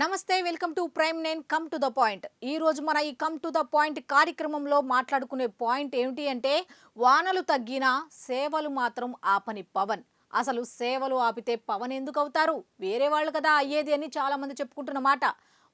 నమస్తే welcome to Prime nine. Come to the point. ఈ రోజు మన ఈ కమ్ టు ద పాయింట్ కార్యక్రమంలో మాట్లాడుకునే పాయింట్ ఏమిటి అంటే వానలు తగ్గినా సేవలు మాత్రం ఆపని పవన్. అసలు సేవలు ఆపితే పవన్ ఎందుకు అవుతారు? వేరే వాళ్ళు కదా అయ్యేది అని చాలా మంది చెప్పుకుంటున్న మాట.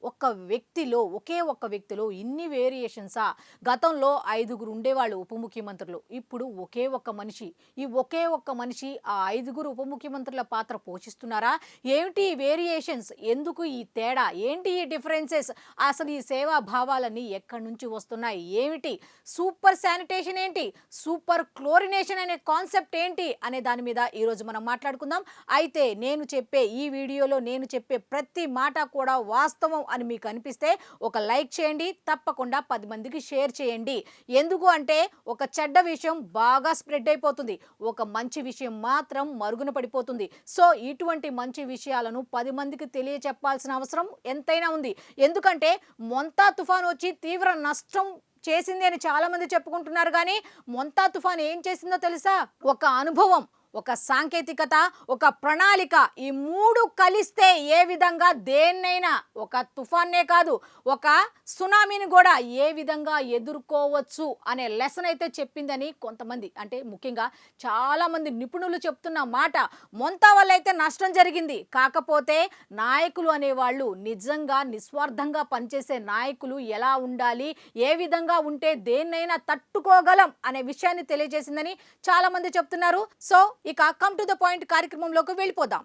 ఒక్క వ్యక్తిలో ఒకే ఒక్క వ్యక్తిలో ఇన్ని వేరియేషన్సా? గతంలో ఐదుగురు ఉండేవాళ్ళు ఉప ముఖ్యమంత్రులు. ఇప్పుడు ఒకే ఒక్క మనిషి. ఈ ఒకే ఒక్క మనిషి ఆ ఐదుగురు ఉప ముఖ్యమంత్రుల పాత్ర పోషిస్తున్నారా? ఏమిటి ఈ వేరియేషన్స్? ఎందుకు ఈ తేడా? ఏంటి ఈ డిఫరెన్సెస్? అసలు ఈ సేవా భావాలన్నీ ఎక్కడి నుంచి వస్తున్నాయి? ఏమిటి? సూపర్ శానిటేషన్ ఏంటి? సూపర్ క్లోరినేషన్ అనే కాన్సెప్ట్ ఏంటి? అనే దాని మీద ఈరోజు మనం మాట్లాడుకుందాం. అయితే నేను చెప్పే ఈ వీడియోలో నేను చెప్పే ప్రతి మాట కూడా వాస్తవం అని మీకు అనిపిస్తే ఒక లైక్ చేయండి తప్పకుండా పది మందికి షేర్ చేయండి. ఎందుకు అంటే ఒక చెడ్డ విషయం బాగా స్ప్రెడ్ అయిపోతుంది. ఒక మంచి విషయం మాత్రం మరుగున పడిపోతుంది. సో ఇటువంటి మంచి విషయాలను పది మందికి తెలియచెప్పాల్సిన అవసరం ఎంతైనా ఉంది. ఎందుకంటే మొంతా తుఫాన్ వచ్చి తీవ్ర నష్టం చేసింది అని చాలామంది చెప్పుకుంటున్నారు. కానీ మొంతా తుఫాన్ ఏం చేసిందో తెలుసా? ఒక అనుభవం. ఒక సాంకేతికత ఒక ప్రణాళిక ఈ మూడు కలిస్తే ఏ విధంగా దేన్నైనా ఒక తుఫాన్నే కాదు ఒక సునామీని కూడా ఏ విధంగా ఎదుర్కోవచ్చు అనే లెసన్ అయితే చెప్పిందని కొంతమంది అంటే ముఖ్యంగా చాలామంది నిపుణులు చెప్తున్న మాట మొంత వల్ల అయితే నష్టం జరిగింది. కాకపోతే నాయకులు అనేవాళ్ళు నిజంగా నిస్వార్థంగా పనిచేసే నాయకులు ఎలా ఉండాలి? ఏ విధంగా ఉంటే దేన్నైనా తట్టుకోగలం? అనే విషయాన్ని తెలియజేసిందని చాలామంది చెప్తున్నారు. సో ఇక కమ్ టు ద పాయింట్ కార్యక్రమంలోకి వెళ్ళిపోదాం.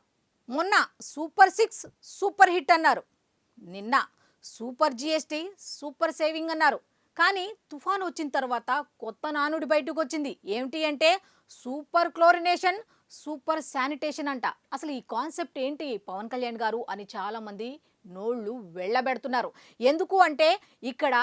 మొన్న సూపర్ సిక్స్ సూపర్ హిట్ అన్నారు. నిన్న సూపర్ జిఎస్టీ సూపర్ సేవింగ్ అన్నారు. కానీ తుఫాన్ వచ్చిన తర్వాత కొత్త నానుడి బయటకు వచ్చింది. ఏమిటి అంటే సూపర్ క్లోరినేషన్ సూపర్ శానిటేషన్ అంట. అసలు ఈ కాన్సెప్ట్ ఏంటి పవన్ కళ్యాణ్ గారు అని చాలామంది నోళ్ళు వెళ్ళబెడుతున్నారు. ఎందుకు అంటే ఇక్కడ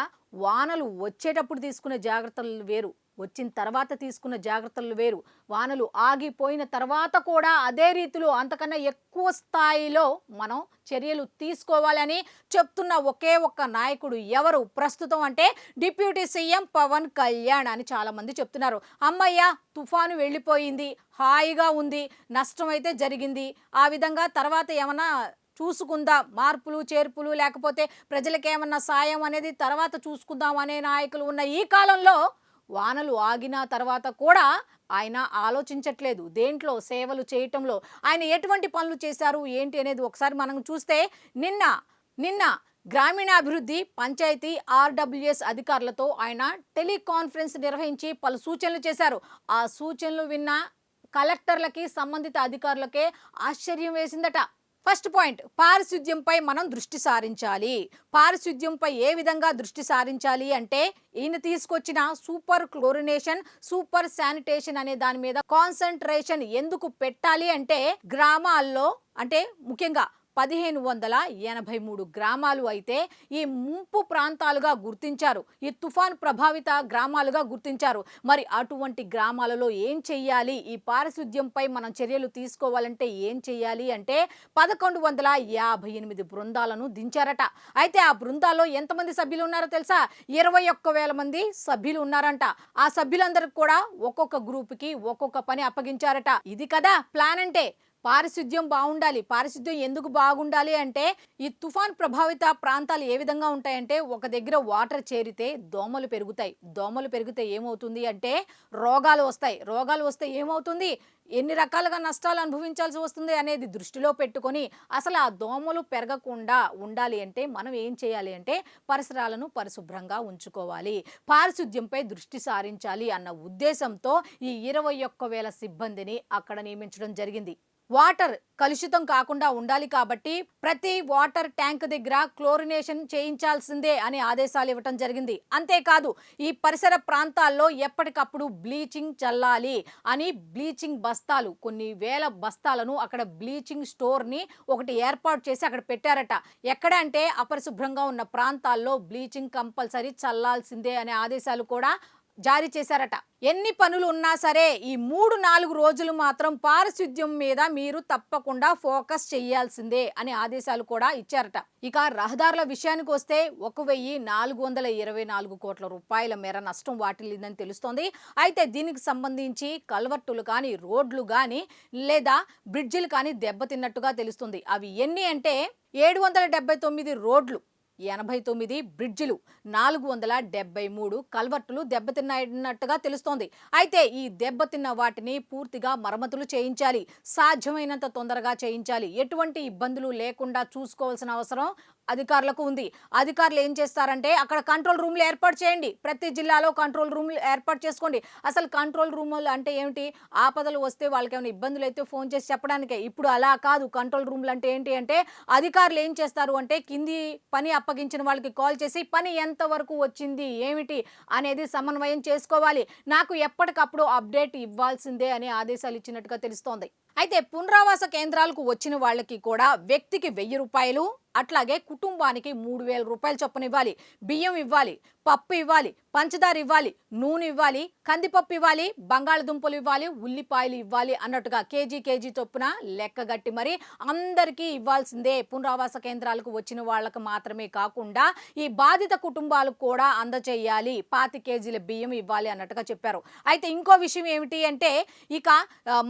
వానలు వచ్చేటప్పుడు తీసుకునే జాగ్రత్తలు వేరు. వచ్చిన తర్వాత తీసుకున్న జాగ్రత్తలు వేరు. వానలు ఆగిపోయిన తర్వాత కూడా అదే రీతిలో అంతకన్నా ఎక్కువ స్థాయిలో మనం చర్యలు తీసుకోవాలని చెప్తున్న ఒకే ఒక్క నాయకుడు ఎవరు? ప్రస్తుతం అంటే డిప్యూటీ సీఎం పవన్ కళ్యాణ్ అని చాలామంది చెప్తున్నారు. అమ్మయ్య తుఫాను వెళ్ళిపోయింది హాయిగా ఉంది నష్టం అయితే జరిగింది. ఆ విధంగా తర్వాత ఏమన్నా చూసుకుందాం? మార్పులు చేర్పులు లేకపోతే ప్రజలకు ఏమన్నా సాయం అనేది తర్వాత చూసుకుందాం అనే నాయకులు ఉన్న ఈ కాలంలో వానలు ఆగిన తర్వాత కూడా ఆయన ఆలోచించట్లేదు. దేంట్లో? సేవలు చేయటంలో. ఆయన ఎటువంటి పనులు చేశారు? ఏంటి అనేది ఒకసారి మనం చూస్తే నిన్న నిన్న గ్రామీణాభివృద్ధి పంచాయతీ ఆర్డబ్ల్యూఎస్ అధికారులతో ఆయన టెలికాన్ఫరెన్స్ నిర్వహించి పలు సూచనలు చేశారు. ఆ సూచనలు విన్న కలెక్టర్లకి సంబంధిత అధికారులకే ఆశ్చర్యం వేసిందట. ఫస్ట్ పాయింట్ పారిశుద్ధ్యంపై మనం దృష్టి సారించాలి. పారిశుద్ధ్యంపై ఏ విధంగా దృష్టి సారించాలి అంటే ఈయన తీసుకొచ్చిన సూపర్ క్లోరినేషన్ సూపర్ శానిటేషన్ అనే దాని మీద కాన్సన్ట్రేషన్ ఎందుకు పెట్టాలి అంటే గ్రామాల్లో అంటే ముఖ్యంగా పదిహేను వందల ఎనభై మూడు గ్రామాలు అయితే ఈ ముంపు ప్రాంతాలుగా గుర్తించారు. ఈ తుఫాన్ ప్రభావిత గ్రామాలుగా గుర్తించారు. మరి అటువంటి గ్రామాలలో ఏం చెయ్యాలి? ఈ పారిశుద్ధ్యంపై మనం చర్యలు తీసుకోవాలంటే ఏం చెయ్యాలి అంటే పదకొండు వందల యాభై ఎనిమిది బృందాలను దించారట. అయితే ఆ బృందాల్లో ఎంతమంది సభ్యులు ఉన్నారో తెలుసా? ఇరవై ఒక్క వేల మంది సభ్యులు ఉన్నారంట. ఆ సభ్యులందరికి కూడా ఒక్కొక్క గ్రూప్కి ఒక్కొక్క పని అప్పగించారట. ఇది కదా ప్లాన్ అంటే. పారిశుద్ధ్యం బాగుండాలి. పారిశుద్ధ్యం ఎందుకు బాగుండాలి అంటే ఈ తుఫాన్ ప్రభావిత ప్రాంతాలు ఏ విధంగా ఉంటాయంటే ఒక దగ్గర వాటర్ చేరితే దోమలు పెరుగుతాయి. దోమలు పెరిగితే ఏమవుతుంది అంటే రోగాలు వస్తాయి. రోగాలు వస్తే ఏమవుతుంది? ఎన్ని రకాలుగా నష్టాలు అనుభవించాల్సి వస్తుంది అనేది దృష్టిలో పెట్టుకొని అసలు ఆ దోమలు పెరగకుండా ఉండాలి అంటే మనం ఏం చేయాలి అంటే పరిసరాలను పరిశుభ్రంగా ఉంచుకోవాలి. పారిశుద్ధ్యంపై దృష్టి సారించాలి అన్న ఉద్దేశంతో ఈ ఇరవై ఒక్క వేల సిబ్బందిని అక్కడ నియమించడం జరిగింది. వాటర్ కలుషితం కాకుండా ఉండాలి కాబట్టి ప్రతి వాటర్ ట్యాంక్ దగ్గర క్లోరినేషన్ చేయించాల్సిందే అని ఆదేశాలు ఇవ్వటం జరిగింది. అంతేకాదు ఈ పరిసర ప్రాంతాల్లో ఎప్పటికప్పుడు బ్లీచింగ్ చల్లాలి అని బ్లీచింగ్ బస్తాలు కొన్ని వేల బస్తాలను అక్కడ బ్లీచింగ్ స్టోర్ని ఒకటి ఏర్పాటు చేసి అక్కడ పెట్టారట. ఎక్కడ అంటే అపరిశుభ్రంగా ఉన్న ప్రాంతాల్లో బ్లీచింగ్ కంపల్సరీ చల్లాల్సిందే అనే ఆదేశాలు కూడా జారీ చేశారట. ఎన్ని పనులు ఉన్నా సరే ఈ మూడు నాలుగు రోజులు మాత్రం పారిశుద్ధ్యం మీద మీరు తప్పకుండా ఫోకస్ చేయాల్సిందే అనే ఆదేశాలు కూడా ఇచ్చారట. ఇక రహదారుల విషయానికి వస్తే ఒక వెయ్యి నాలుగు వందల ఇరవై నాలుగు కోట్ల రూపాయల మేర నష్టం వాటిల్లిందని తెలుస్తోంది. అయితే దీనికి సంబంధించి కల్వర్టులు కానీ రోడ్లు కానీ లేదా బ్రిడ్జిలు కానీ దెబ్బతిన్నట్టుగా తెలుస్తుంది. అవి ఎన్ని అంటే ఏడు వందల డెబ్బై తొమ్మిది రోడ్లు ఎనభై తొమ్మిది బ్రిడ్జిలు నాలుగు వందల డెబ్బై మూడు కల్వర్టులు దెబ్బతిన్నట్టుగా తెలుస్తోంది. అయితే ఈ దెబ్బతిన్న వాటిని పూర్తిగా మరమ్మతులు చేయించాలి. సాధ్యమైనంత తొందరగా చేయించాలి. ఎటువంటి ఇబ్బందులు లేకుండా చూసుకోవాల్సిన అవసరం అధికారులకు ఉంది. అధికారులు ఏం చేస్తారంటే అక్కడ కంట్రోల్ రూమ్లు ఏర్పాటు చేయండి. ప్రతి జిల్లాలో కంట్రోల్ రూమ్లు ఏర్పాటు చేసుకోండి. అసలు కంట్రోల్ రూములు అంటే ఏమిటి? ఆపదలు వస్తే వాళ్ళకి ఏమైనా ఇబ్బందులు అయితే ఫోన్ చేసి చెప్పడానికే. ఇప్పుడు అలా కాదు. కంట్రోల్ రూమ్లు అంటే ఏంటి అంటే అధికారులు ఏం చేస్తారు అంటే కింది పని అప్పగించిన వాళ్ళకి కాల్ చేసి పని ఎంతవరకు వచ్చింది? ఏమిటి? అనేది సమన్వయం చేసుకోవాలి. నాకు ఎప్పటికప్పుడు అప్డేట్ ఇవ్వాల్సిందే అనే ఆదేశాలు ఇచ్చినట్టుగా తెలుస్తోంది. అయితే పునరావాస కేంద్రాలకు వచ్చిన వాళ్ళకి కూడా వ్యక్తికి వెయ్యి రూపాయలు అట్లాగే కుటుంబానికి మూడు వేల రూపాయలు చొప్పున ఇవ్వాలి బియ్యం ఇవ్వాలి పప్పు ఇవ్వాలి పంచదార ఇవ్వాలి నూనె ఇవ్వాలి కందిపప్పు ఇవ్వాలి బంగాళదుంపలు ఇవ్వాలి ఉల్లిపాయలు ఇవ్వాలి అన్నట్టుగా కేజీ కేజీ చొప్పున లెక్కగట్టి మరి అందరికీ ఇవ్వాల్సిందే పునరావాస కేంద్రాలకు వచ్చిన వాళ్ళకు మాత్రమే కాకుండా ఈ బాధిత కుటుంబాలకు కూడా అందచేయాలి పాతి కేజీల బియ్యం ఇవ్వాలి అన్నట్టుగా చెప్పారు. అయితే ఇంకో విషయం ఏమిటి అంటే ఇక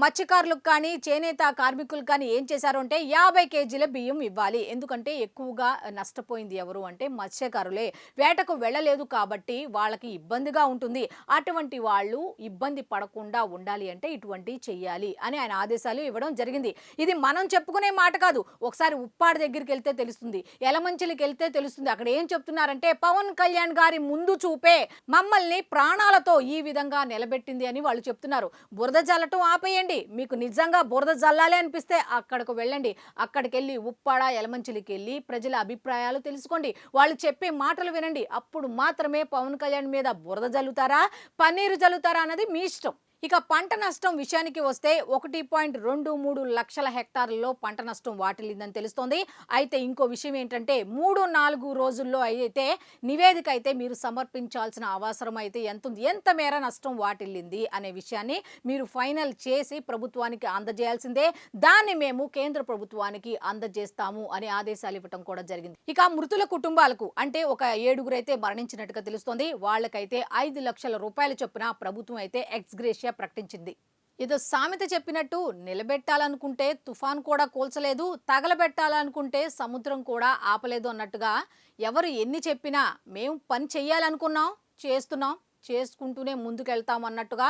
మత్స్యకారులకు కానీ చేనేత కార్మికులు కానీ ఏం చేశారు అంటే యాభై కేజీల బియ్యం ఇవ్వాలి. ఎందుకంటే ఎక్కువగా నష్టపోయింది ఎవరు అంటే మత్స్యకారులే. వేటకు వెళ్ళలేదు కాబట్టి వాళ్ళకి ఇబ్బందిగా ఉంటుంది. అటువంటి వాళ్ళు ఇబ్బంది పడకుండా ఉండాలి అంటే ఇటువంటి చెయ్యాలి అని ఆయన ఆదేశాలు ఇవ్వడం జరిగింది. ఇది మనం చెప్పుకునే మాట కాదు. ఒకసారి ఉప్పాడు దగ్గరికి వెళ్తే తెలుస్తుంది. ఎలమంచిలికి వెళ్తే తెలుస్తుంది. అక్కడ ఏం చెప్తున్నారంటే పవన్ కళ్యాణ్ గారి ముందు చూపే మమ్మల్ని ప్రాణాలతో ఈ విధంగా నిలబెట్టింది అని వాళ్ళు చెప్తున్నారు. బురద జల్లటం ఆపేయండి. మీకు నిజంగా బురద జల్లాలి అనిపిస్తే అక్కడికి వెళ్ళండి. అక్కడికి వెళ్ళి ఉప్పాడ ఎలమంచిలికి వెళ్ళి ప్రజల అభిప్రాయాలు తెలుసుకోండి. వాళ్ళు చెప్పే మాటలు వినండి. అప్పుడు మాత్రమే పవన్ కళ్యాణ్ మీద బురద జల్లుతారా పన్నీరు జల్లుతారా అన్నది మీ ఇష్టం. ఇక పంట నష్టం విషయానికి వస్తే ఒకటి పాయింట్ రెండు మూడు లక్షల హెక్టార్లలో పంట నష్టం వాటిల్లిందని తెలుస్తోంది. అయితే ఇంకో విషయం ఏంటంటే మూడు నాలుగు రోజుల్లో అయితే నివేదిక అయితే మీరు సమర్పించాల్సిన అవసరం అయితే ఎంత ఉంది ఎంత మేర నష్టం వాటిల్లింది అనే విషయాన్ని మీరు ఫైనల్ చేసి ప్రభుత్వానికి అందజేయాల్సిందే. దాన్ని మేము కేంద్ర ప్రభుత్వానికి అందజేస్తాము అనే ఆదేశాలు ఇవ్వటం కూడా జరిగింది. ఇక మృతుల కుటుంబాలకు అంటే ఒక ఏడుగురైతే మరణించినట్టుగా తెలుస్తోంది. వాళ్ళకైతే ఐదు లక్షల రూపాయల చొప్పున ప్రభుత్వం అయితే ఎక్స్గ్రేషియా ప్రకటించింది. ఏదో సామెత చెప్పినట్టు నిలబెట్టాలనుకుంటే తుఫాన్ కూడా కూల్చలేదు తగలబెట్టాలనుకుంటే సముద్రం కూడా ఆపలేదు అన్నట్టుగా ఎవరు ఎన్ని చెప్పినా మేము పని చెయ్యాలనుకున్నాం చేస్తున్నాం చేసుకుంటూనే ముందుకెళ్తాం అన్నట్టుగా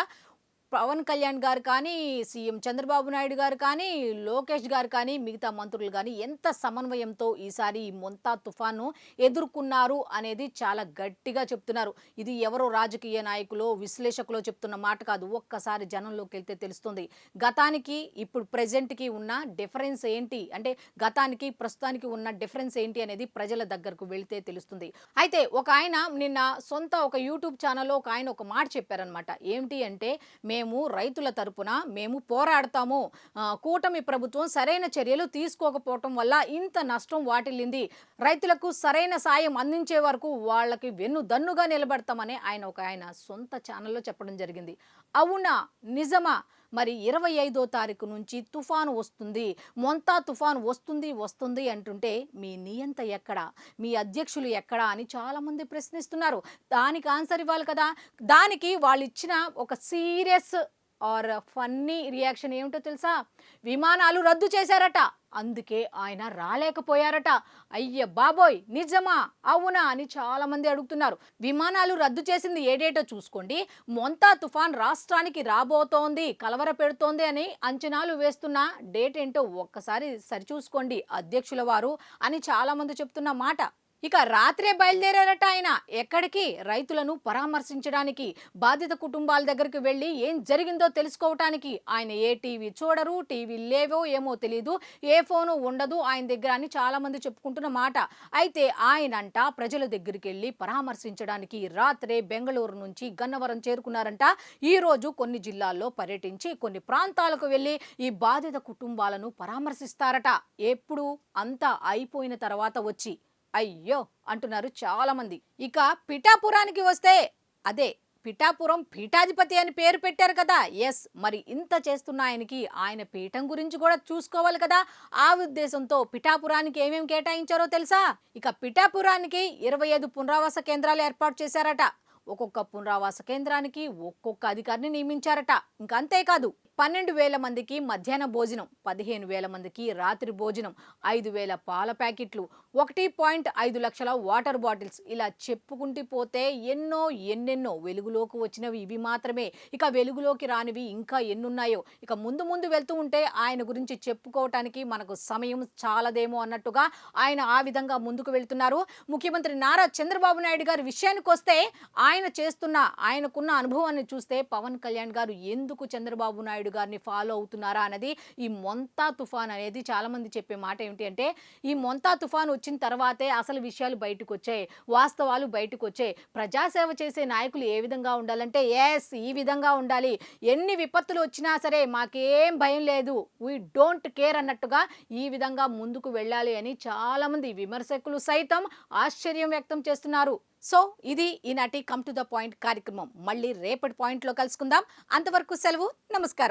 పవన్ కళ్యాణ్ గారు కానీ సీఎం చంద్రబాబు నాయుడు గారు కానీ లోకేష్ గారు కానీ మిగతా మంత్రులు కానీ ఎంత సమన్వయంతో ఈసారి ఈ మొంతా తుఫాను ఎదుర్కొన్నారు అనేది చాలా గట్టిగా చెప్తున్నారు. ఇది ఎవరో రాజకీయ నాయకులు విశ్లేషకులు చెప్తున్న మాట కాదు. ఒక్కసారి జనంలోకి వెళ్తే తెలుస్తుంది. గతానికి ఇప్పుడు ప్రజెంట్కి ఉన్న డిఫరెన్స్ ఏంటి? అంటే గతానికి ప్రస్తుతానికి ఉన్న డిఫరెన్స్ ఏంటి అనేది ప్రజల దగ్గరకు వెళితే తెలుస్తుంది. అయితే ఒక ఆయన నిన్న సొంత ఒక యూట్యూబ్ ఛానల్లో ఒక ఆయన ఒక మాట చెప్పారనమాట ఏంటి అంటే మేము రైతుల తరపున మేము పోరాడతాము. కూటమి ప్రభుత్వం సరైన చర్యలు తీసుకోకపోవటం వల్ల ఇంత నష్టం వాటిల్లింది. రైతులకు సరైన సాయం అందించే వరకు వాళ్ళకి వెన్ను దన్నుగా నిలబడతామని ఆయన ఒక ఆయన సొంత ఛానల్లో చెప్పడం జరిగింది. అవునా? నిజమా? మరి ఇరవై ఐదో తారీఖు నుంచి తుఫాను వస్తుంది మొంతా తుఫాను వస్తుంది వస్తుంది అంటుంటే మీ నియంత ఎక్కడ? మీ అధ్యక్షులు ఎక్కడ? అని చాలామంది ప్రశ్నిస్తున్నారు. దానికి ఆన్సర్ ఇవ్వాలి కదా? దానికి వాళ్ళు ఇచ్చిన ఒక సీరియస్ ఆర్ ఫన్నీ రియాక్షన్ ఏమిటో తెలుసా? విమానాలు రద్దు చేశారట. అందుకే ఆయన రాలేకపోయారట. అయ్య బాబోయ్! నిజమా? అవునా? అని చాలామంది అడుగుతున్నారు. విమానాలు రద్దు చేసింది ఏడేటో చూసుకోండి. మొంతా తుఫాన్ రాష్ట్రానికి రాబోతోంది కలవర పెడుతోంది అని అంచనాలు వేస్తున్న డేట్ ఏంటో ఒక్కసారి సరిచూసుకోండి అధ్యక్షుల వారు అని చాలామంది చెప్తున్న మాట. ఇక రాత్రే బయలుదేరారట ఆయన. ఎక్కడికి? రైతులను పరామర్శించడానికి బాధిత కుటుంబాల దగ్గరికి వెళ్ళి ఏం జరిగిందో తెలుసుకోవటానికి ఆయన ఏ టీవీ చూడరు టీవీ లేవో ఏమో తెలియదు ఏ ఫోను ఉండదు ఆయన దగ్గర అని చాలామంది చెప్పుకుంటున్న మాట. అయితే ఆయనంట ప్రజల దగ్గరికి వెళ్ళి పరామర్శించడానికి రాత్రే బెంగళూరు నుంచి గన్నవరం చేరుకున్నారంట. ఈరోజు కొన్ని జిల్లాల్లో పర్యటించి కొన్ని ప్రాంతాలకు వెళ్ళి ఈ బాధిత కుటుంబాలను పరామర్శిస్తారట. ఎప్పుడు? అంతా అయిపోయిన తర్వాత వచ్చి. అయ్యో! అంటున్నారు చాలామంది. ఇక పిఠాపురానికి వస్తే అదే పిఠాపురం పీఠాధిపతి అని పేరు పెట్టారు కదా! ఎస్ మరి ఇంత చేస్తున్న ఆయనకి ఆయన పీఠం గురించి కూడా చూసుకోవాలి కదా! ఆ ఉద్దేశంతో పిఠాపురానికి ఏమేమి కేటాయించారో తెలుసా? ఇక పిఠాపురానికి ఇరవై ఐదు పునరావాస కేంద్రాలు ఏర్పాటు చేశారట. ఒక్కొక్క పునరావాస కేంద్రానికి ఒక్కొక్క అధికారిని నియమించారట. ఇంకా అంతేకాదు పన్నెండు వేల మందికి మధ్యాహ్న భోజనం పదిహేను వేల మందికి రాత్రి భోజనం ఐదు వేల పాల ప్యాకెట్లు ఒకటి పాయింట్ ఐదు లక్షల వాటర్ బాటిల్స్. ఇలా చెప్పుకుంటూ పోతే ఎన్నో ఎన్నెన్నో వెలుగులోకి వచ్చినవి. ఇవి మాత్రమే. ఇక వెలుగులోకి రానివి ఇంకా ఎన్నున్నాయో. ఇక ముందు ముందు వెళ్తూ ఉంటే ఆయన గురించి చెప్పుకోవటానికి మనకు సమయం చాలదేమో అన్నట్టుగా ఆయన ఆ విధంగా ముందుకు వెళ్తున్నారు. ముఖ్యమంత్రి నారా చంద్రబాబు నాయుడు గారి విషయానికి వస్తే ఆయన చేస్తున్న ఆయనకున్న అనుభవాన్ని చూస్తే పవన్ కళ్యాణ్ గారు ఎందుకు చంద్రబాబు నాయుడు గారిని ఫాలో అవుతున్నారా అన్నది ఈ మొంతా తుఫాన్ అనేది చాలామంది చెప్పే మాట ఏమిటి అంటే ఈ మొంతా తుఫాన్ వచ్చిన తర్వాతే అసలు విషయాలు బయటకు వచ్చాయి వాస్తవాలు బయటకు వచ్చాయి ప్రజాసేవ చేసే నాయకులు ఏ విధంగా ఉండాలంటే ఎస్ ఈ విధంగా ఉండాలి. ఎన్ని విపత్తులు వచ్చినా సరే మాకేం భయం లేదు. వీ డోంట్ కేర్ అన్నట్టుగా ఈ విధంగా ముందుకు వెళ్ళాలి అని చాలామంది విమర్శకులు సైతం ఆశ్చర్యం వ్యక్తం చేస్తున్నారు. సో ఇది ఈనాటి కమ్ టు ద పాయింట్ కార్యక్రమం. మళ్ళీ రేపటి పాయింట్లో కలుసుకుందాం. అంతవరకు సెలవు. నమస్కారం.